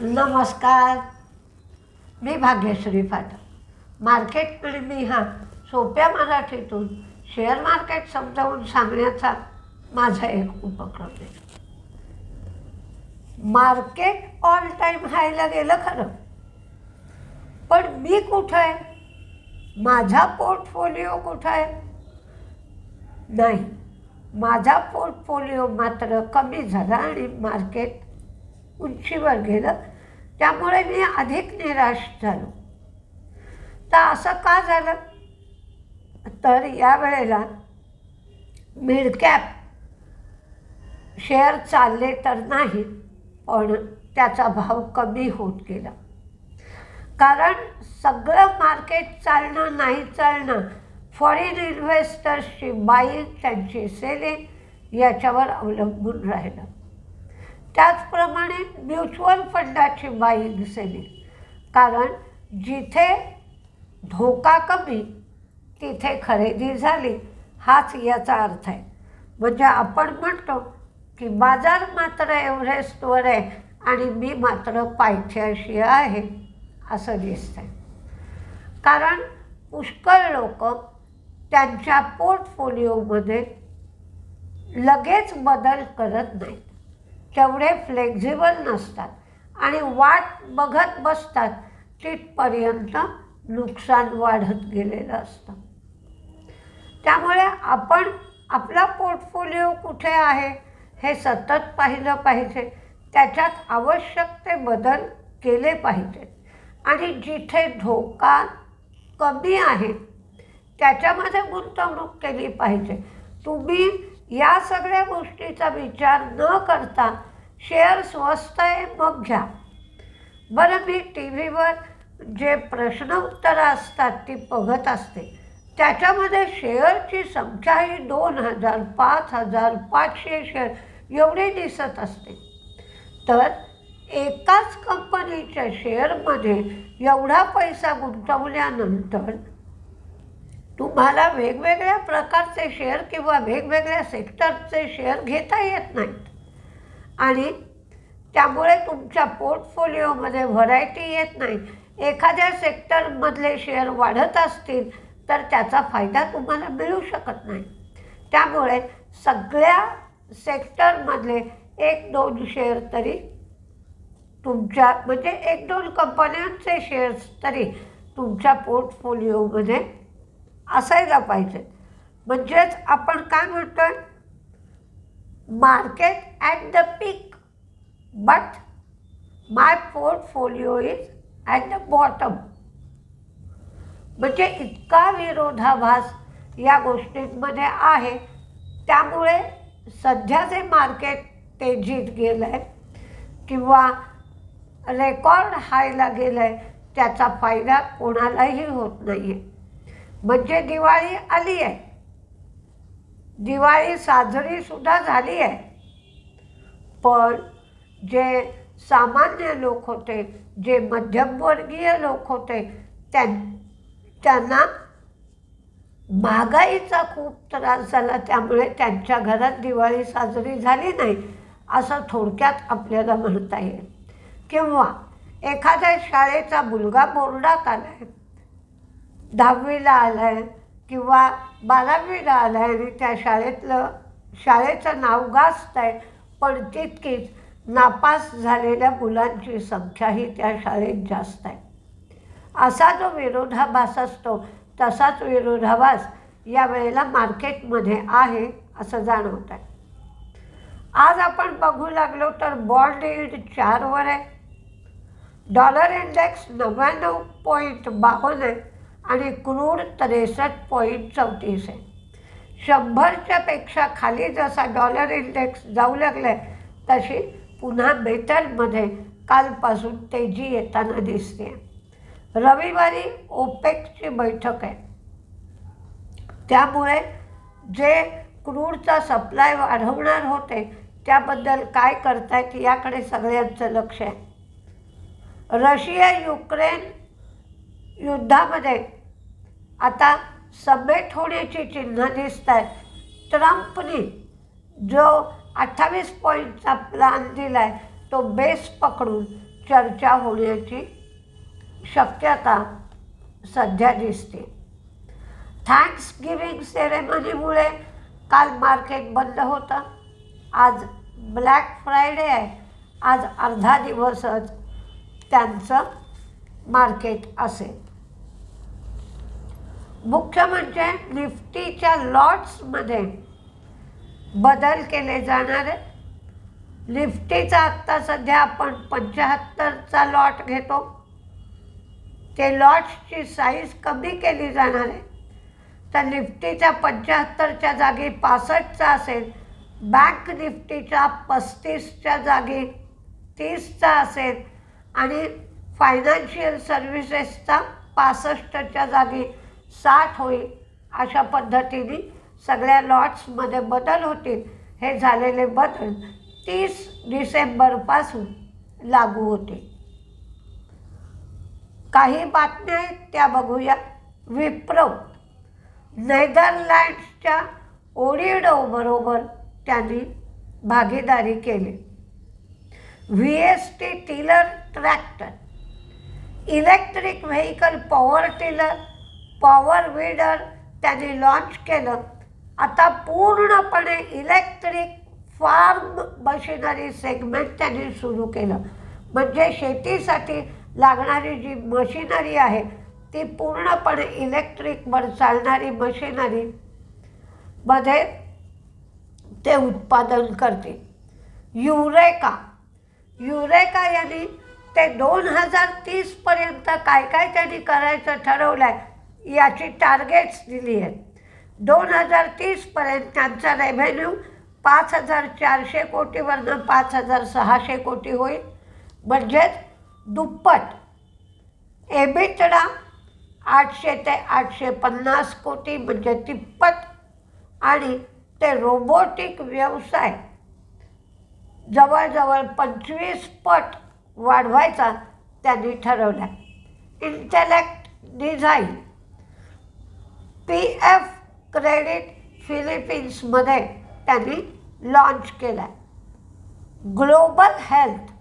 नमस्कार. मी भाग्यश्री फाटक मार्केट मी हा सोप्या मराठीतून शेअर मार्केट समजावून सांगण्याचा माझा एक उपक्रम आहे. मार्केट ऑल टाईम हायला गेलं खरं. पण मी कुठं आहे? माझा पोर्टफोलिओ कुठं आहे? नाही. माझा पोर्टफोलिओ मात्र कमी झाला आणि मार्केट उंचीवर गेलं त्यामुळे मी अधिक निराश झालो. तर असं का झालं? तर यावेळेला मिडकॅप शेअर चालले तर नाही पण त्याचा भाव कमी होत गेला. कारण सगळं मार्केट चालणं नाही चालणं फॉरेन इन्व्हेस्टर्सची बाईंग त्यांची सेलिंग याच्यावर अवलंबून राहिलं. त्याचप्रमाणे म्युच्युअल फंडाची बाई दिसेली. कारण जिथे धोका कमी तिथे खरेदी झाली हाच याचा अर्थ आहे. म्हणजे आपण म्हणतो की बाजार मात्र एव्हरेस्टवर आहे आणि मी मात्र पायथ्याशी आहे असं दिसतंय. कारण पुष्कळ लोक त्यांच्या पोर्टफोलिओमध्ये लगेच बदल करत नाहीत. तेवढे फ्लेक्झिबल नसतात. आणि वाट बघत बसतात तिथपर्यंत नुकसान वाढत गेलेलं असतं. त्यामुळे आपण आपला पोर्टफोलिओ कुठे आहे हे सतत पाहिलं पाहिजे. त्याच्यात आवश्यक ते बदल केले पाहिजेत. आणि जिथे धोका कमी आहे त्याच्यामध्ये गुंतवणूक केली पाहिजे. तुम्ही या सगळ्या गोष्टीचा विचार न करता शेअर स्वस्त आहे मग घ्या. बरं मी टी व्हीवर जे प्रश्न उत्तरं असतात ती बघत असते. त्याच्यामध्ये शेअरची संख्या ही दोन हजार पाच हजार पाचशे शेअर एवढी दिसत असते. तर एकाच कंपनीच्या शेअरमध्ये एवढा पैसा गुंतवल्यानंतर तुम्हाला वेगवेगळ्या प्रकारचे शेअर किंवा वेगवेगळ्या सेक्टरचे शेअर घेता येत नाहीत. आणि त्यामुळे तुमच्या पोर्टफोलिओमध्ये व्हरायटी येत नाही. एखाद्या सेक्टरमधले शेअर वाढत असतील तर त्याचा फायदा तुम्हाला मिळू शकत नाही. त्यामुळे सगळ्या सेक्टरमधले एक दोन शेअर तरी तुमच्या म्हणजे एक दोन कंपन्यांचे शेअर्स तरी तुमच्या पोर्टफोलिओमध्ये असायला पाहिजे. म्हणजेच आपण काय म्हणतोय? Market at the peak but my portfolio is at the bottom म्हणजे इतका विरोधाभास या गोष्टींमध्ये आहे. त्यामुळे सध्याचे मार्केट तेजीत गेलं आहे किंवा रेकॉर्ड हायला गेलं आहे त्याचा फायदा कोणालाही होत नाही आहे म्हणजे दिवाळी आली आहे. दिवाळी साजरीसुद्धा झाली आहे. पण जे सामान्य लोक होते जे मध्यमवर्गीय लोक होते त्यां त्यांना महागाईचा खूप त्रास झाला. त्यामुळे त्यांच्या घरात दिवाळी साजरी झाली नाही असं थोडक्यात आपल्याला म्हणता येईल. किंवा एखाद्या शाळेचा मुलगा बोर्डात आला आहे दहावीला आला आहे किंवा बारावीला आला आहे आणि त्या शाळेतलं शाळेचं नाव गाजत आहे पण तितकीच नापास झालेल्या मुलांची संख्याही त्या शाळेत जास्त आहे. असा जो विरोधाभास असतो तसाच विरोधाभास या वेळेला मार्केटमध्ये आहे असं जाणवत आहे आज आपण बघू लागलो तर बॉन्ड यील्ड चारवर आहे. डॉलर इंडेक्स नव्याण्णव पॉईंट बावन्न आहे. आणि क्रूर त्रेसष्ट पॉईंट चौतीस आहे. शंभरच्या पेक्षा खाली जसा डॉलर इंडेक्स जाऊ लागला आहे तशी पुन्हा मेटलमध्ये कालपासून तेजी येताना दिसते. रविवारी ओपेकची बैठक आहे. त्यामुळे जे क्रूडचा सप्लाय वाढवणार होते त्याबद्दल काय करतायत याकडे सगळ्यांचं लक्ष आहे. रशिया युक्रेन युद्धामध्ये आता सबमेट होण्याची चिन्ह दिसत आहेत ट्रम्पनी जो अठ्ठावीस पॉईंटचा प्लान दिला आहे तो बेस पकडून चर्चा होण्याची शक्यता सध्या दिसते. थँक्स गिविंग सेरेमनीमुळे काल मार्केट बंद होतं. आज ब्लॅक फ्रायडे आहे. आज अर्धा दिवसच त्यांचं मार्केट असेल. मुख्य म्हणजे निफ्टीच्या लॉट्समध्ये बदल केले जाणार. आहेत निफ्टीचा आत्ता सध्या आपण पंच्याहत्तरचा लॉट घेतो. ते लॉट्सची साईज कमी केली जाणार आहे. तर निफ्टीच्या पंच्याहत्तरच्या जागी पासष्टचा असेल बँक निफ्टीच्या पस्तीसच्या जागी तीसचा असेल आणि फायनान्शियल सर्व्हिसेसचा पासष्टच्या जागी साठ होईल अशा पद्धतीने सगळ्या लॉट्समध्ये बदल होतील. हे झालेले बदल तीस डिसेंबरपासून लागू होते. काही बातम्या आहेत त्या बघूया. विप्रो नेदरलँड्सच्या ओडिडोबरोबर त्यांनी भागीदारी केली. V S T tiller tractor electric vehicle power tiller power weeder त्यांनी लॉन्च केलं. आता पूर्णपणे इलेक्ट्रिक फार्म मशिनरी सेगमेंट त्यांनी सुरू केलं. म्हणजे शेतीसाठी लागणारी जी मशिनरी आहे ती पूर्णपणे इलेक्ट्रिकवर चालणारी मशिनरी मध्ये ते उत्पादन करते युरेका. युरेका यांनी ते दोन हजार तीसपर्यंत काय काय त्यांनी करायचं ठरवलं आहे याची टार्गेट्स दिली आहेत. दोन हजार तीसपर्यंत त्यांचा रेव्हेन्यू पाच हजार चारशे कोटीवरनं पाच हजार सहाशे कोटी होईल. म्हणजेच दुप्पट एबिटडा आठशे ते आठशे पन्नास कोटी म्हणजे तिप्पट. आणि ते रोबोटिक व्यवसाय जवळजवळ पंचवीस पट वाढवायचा त्यांनी ठरवला intellect design P F credit फिलिपिन्समध्ये त्यांनी लॉन्च केला ग्लोबल हेल्थ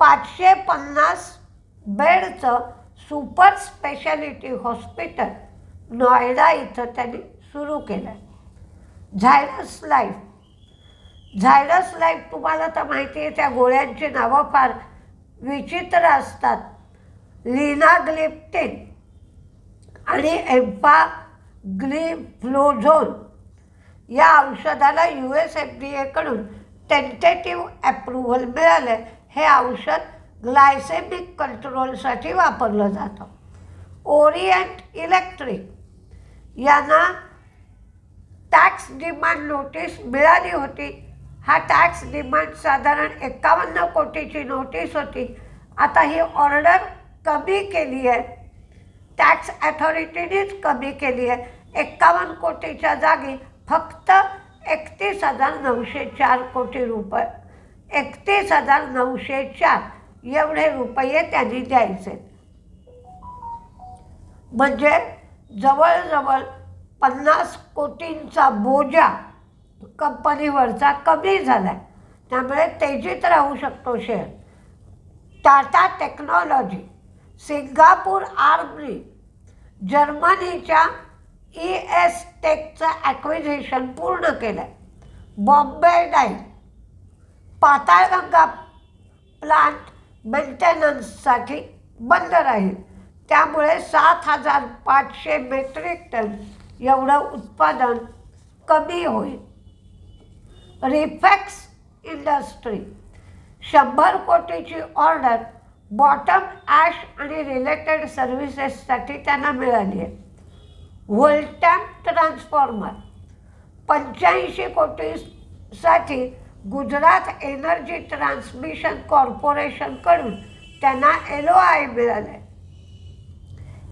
पाचशे पन्नास बेडचं सुपर स्पेशालिटी हॉस्पिटल नॉयडा इथं त्यांनी सुरू केलं आहे झायडस लाईफ झायडस लाईफ तुम्हाला तर माहिती आहे त्या गोळ्यांची नावं फार विचित्र असतात. लिना ग्लिप्टिन आणि एम्पा ग्लिफ्लोझोन या औषधाला यू एस एफ डी एकडून टेंटेटिव्ह ॲप्रुव्हल मिळालं हे औषध ग्लायसेमिक कंट्रोलसाठी वापरलं जातं. ओरिएंट इलेक्ट्रिक यांना टॅक्स डिमांड नोटीस मिळाली होती. हा टॅक्स डिमांड साधारण एकावन्न कोटीची नोटीस होती. आता ही ऑर्डर कमी केली आहे. टॅक्स अथॉरिटीनेच कमी केली आहे. एक्कावन्न कोटीच्या जागी फक्त एकतीस हजार नऊशे चार कोटी रुपये. एकतीस हजार नऊशे चार एवढे रुपये त्यांनी द्यायचे. म्हणजे जवळजवळ पन्नास कोटींचा बोजा कंपनीवरचा कमी झाला आहे त्यामुळे तेजीत राहू शकतो शेअर. टाटा टेक्नॉलॉजी. सिंगापूर आर्मनी जर्मनीच्या ई एस टेकचं ॲक्विझिशन पूर्ण केलं आहे बॉम्बे डाईन पाताळगंगा प्लांट मेंटेनन्ससाठी बंद राहील. त्यामुळे सात हजार पाचशे मेट्रिक टन एवढं उत्पादन कमी होईल. रिफॅक्स इंडस्ट्री शंभर कोटीची ऑर्डर बॉटम ॲश आणि रिलेटेड सर्व्हिसेससाठी त्यांना मिळाली आहे. व्होल्टॅम्प ट्रान्सफॉर्मर पंच्याऐंशी कोटीसाठी गुजरात एनर्जी ट्रान्समिशन कॉर्पोरेशनकडून त्यांना एलो आय मिळालं आहे.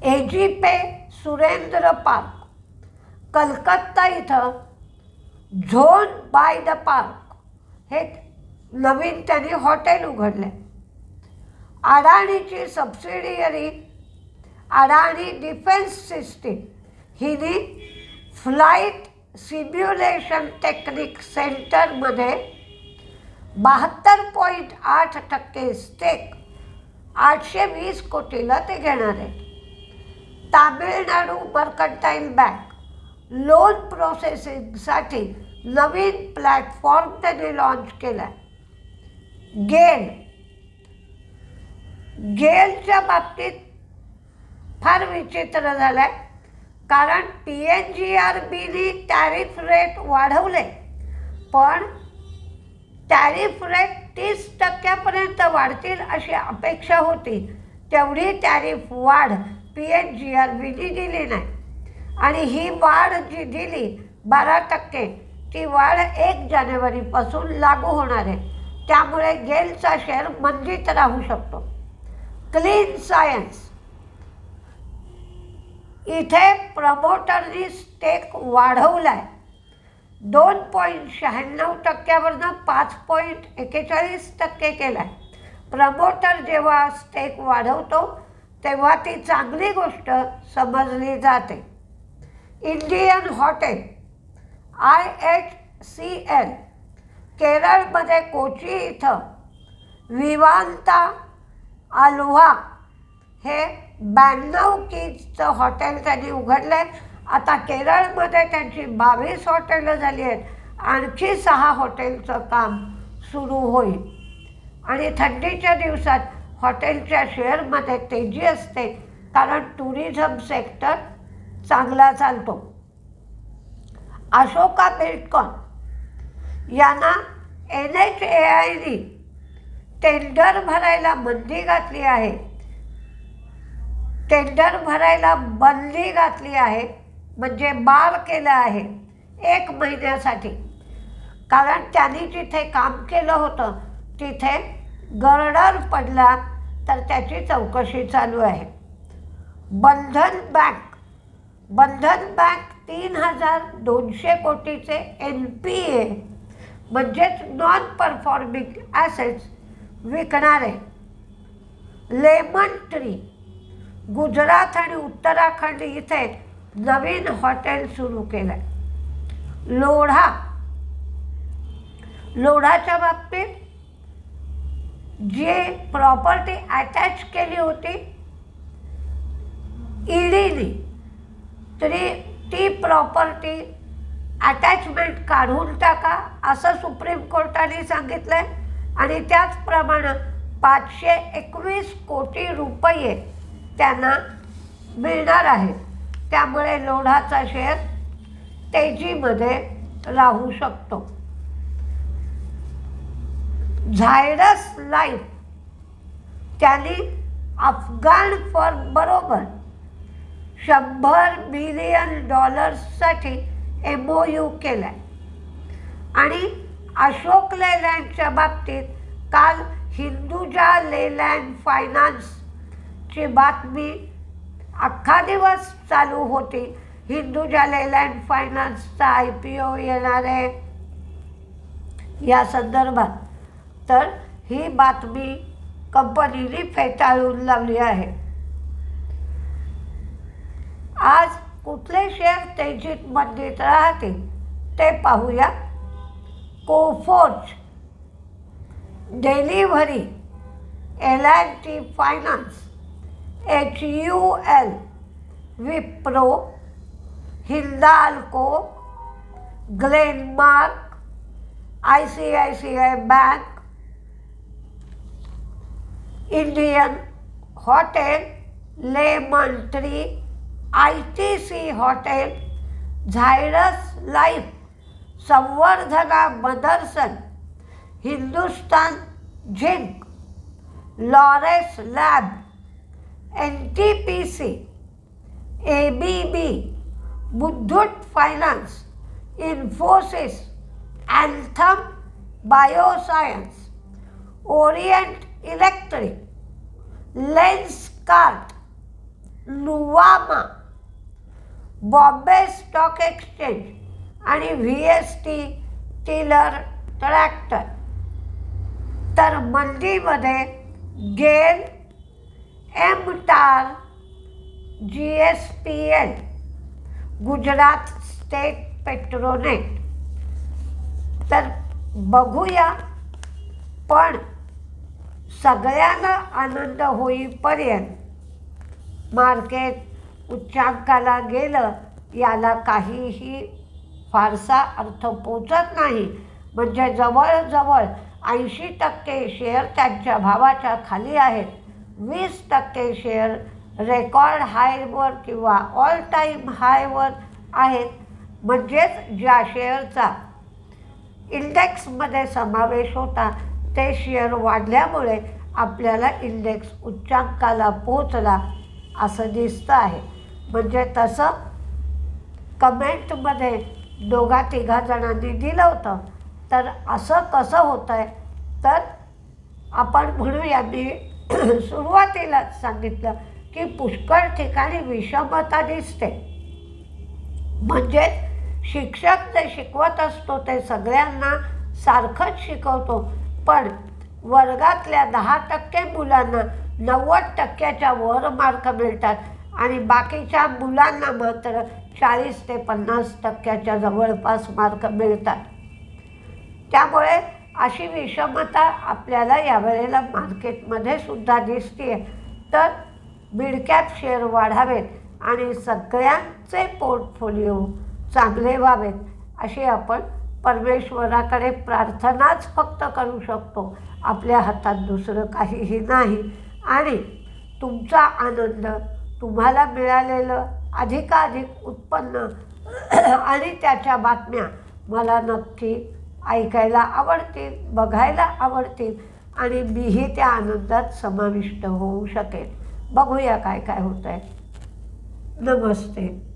A G pay Surendra park Calcutta इथं झोन बाय द पार्क हे नवीन त्यांनी हॉटेल उघडले अडाणीची सबसिडियरी अडाणी डिफेन्स सिस्टीम हिने फ्लाईट सिम्युलेशन टेक्निक सेंटरमध्ये बहात्तर पॉईंट आठ टक्के स्टेक आठशे वीस कोटीला ते घेणार आहेत. तामिळनाडू मर्कंटाईल बँक लोन प्रोसेसिंगसाठी नवीन प्लॅटफॉर्म त्यांनी लॉन्च केला गेल गेलच्या बाबतीत फार विचित्र झालं आहे कारण पी एन जी आर बीने टॅरिफ रेट वाढवले. पण टॅरिफ रेट तीस टक्क्यापर्यंत वाढतील अशी अपेक्षा होती. तेवढी टॅरिफ वाढ पी एन जी आर बीने दिली नाही. आणि ही वाढ जी दिली बारा टक्के ती वाढ एक जानेवारीपासून लागू होणार आहे. त्यामुळे गेलचा शेअर मंदीत राहू शकतो. क्लीन सायन्स इथे प्रमोटरनी स्टेक वाढवला आहे दोन पॉईंट शहाण्णव टक्क्यावरनं पाच पॉईंट एकेचाळीस टक्के केला आहे प्रमोटर जेव्हा स्टेक वाढवतो तेव्हा ती चांगली गोष्ट समजली जाते. Indian hotel I H C L केरळमध्ये कोची इथं विवांता आलोहा हे ब्याण्णव कीजचं हॉटेल त्यांनी उघडलं आहे आता केरळमध्ये त्यांची बावीस हॉटेलं झाली आहेत. आणखी सहा हॉटेलचं काम सुरू होईल. आणि थंडीच्या दिवसात हॉटेलच्या शेअरमध्ये तेजी असते कारण टुरिझम सेक्टर चांगला चालतो. अशोका बिल्डकॉन यांना एन एच ए आयनी टेंडर भरायला बंदी घातली आहे. टेंडर भरायला बंदी घातली आहे. म्हणजे बार केलं आहे. एक महिन्यासाठी. कारण त्यांनी जिथे काम केलं होतं तिथे गरडर पडला तर त्याची चौकशी चालू आहे. बंधन बँक. बंधन बँक तीन हजार दोनशे कोटीचे एन पी ए. म्हणजेच नॉन परफॉर्मिंग ॲसेट्स विकणारे. लेमन ट्री गुजरात आणि उत्तराखंड इथे नवीन हॉटेल सुरू केलं आहे लोढा लोढाच्या बाबतीत जी प्रॉपर्टी अटॅच केली होती ईडीने तरी ती प्रॉपर्टी अटॅचमेंट काढून टाका असं सुप्रीम कोर्टाने सांगितलं आहे आणि त्याचप्रमाणे पाचशे एकवीस कोटी रुपये त्यांना मिळणार आहेत त्यामुळे लोढाचा शेअर तेजीमध्ये राहू शकतो. झायडस लाईफ त्यांनी अफगाण फॉर्म बरोबर शंभर मिलियन डॉलर्ससाठी एम ओ यू केला आहे आणि अशोक लेलँडच्या बाबतीत काल हिंदुजा लेलँड फायनान्सची बातमी अख्खा दिवस चालू होती हिंदुजा लेलँड फायनान्सचा आय पी ओ येणार आहे या संदर्भात तर ही बातमी कंपनीने फेटाळून लावली आहे. आज कुठले शेअर तेजीत मंदीत राहतील ते पाहूया. Coforge Delhivery L I T finance H U L Wipro Hindalco Glenmark I C I C I bank Indian Hotel Lemon Tree I T C hotel Zydus Life Samvardhana Motherson Hindustan Zinc Laurus lab N T P C A B B Muthoot finance Infosys Anthem Bioscience Orient Electric Lenskart लुवामा Bombay stock exchange आणि V S T tiller tractor. तर मंदीमध्ये GAIL MTAR जी S P L Gujarat State Petronet. तर बघूया पण सगळ्यांना आनंद होईपर्यंत market उच्चांकाला गेलं याला काहीही फारसा अर्थ पोचत नाही. म्हणजे जवळजवळ ऐंशी टक्के शेअर त्यांच्या भावाच्या खाली आहेत. वीस टक्के शेअर रेकॉर्ड हायवर किंवा ऑल टाईम हायवर आहेत. म्हणजेच ज्या शेअरचा इंडेक्समध्ये समावेश होता ते शेअर वाढल्यामुळे आपल्याला इंडेक्स उच्चांकाला पोहोचला असं दिसतं आहे. म्हणजे तसं कमेंटमध्ये दोघा तिघा जणांनी दिलं होतं. तर असं कसं होतं आहे तर आपण म्हणू यांनी सुरुवातीला सांगितलं की पुष्कळ ठिकाणी विषमता दिसते. म्हणजे शिक्षक जे शिकवत असतो ते सगळ्यांना सारखंच शिकवतो. पण वर्गातल्या दहा टक्के मुलांना नव्वद टक्क्याच्या वर मार्क मिळतात आणि बाकीच्या मुलांना मात्र चाळीस ते पन्नास टक्क्याच्या जवळपास मार्क मिळतात. त्यामुळे अशी विषमता आपल्याला यावेळेला मार्केटमध्ये सुद्धा दिसते तर मिडकॅप शेअर वाढावेत आणि सगळ्यांचे पोर्टफोलिओ चांगले व्हावेत अशी आपण परमेश्वराकडे प्रार्थनाच फक्त करू शकतो. आपल्या हातात दुसरं काहीही नाही. आणि तुमचा आनंद तुम्हाला मिळालेलं अधिकाधिक उत्पन्न. आणि त्याच्या बातम्या मला नक्की ऐकायला आवडतील बघायला आवडतील आणि मीही त्या आनंदात समाविष्ट होऊ शकेल बघूया काय काय होत आहे नमस्ते.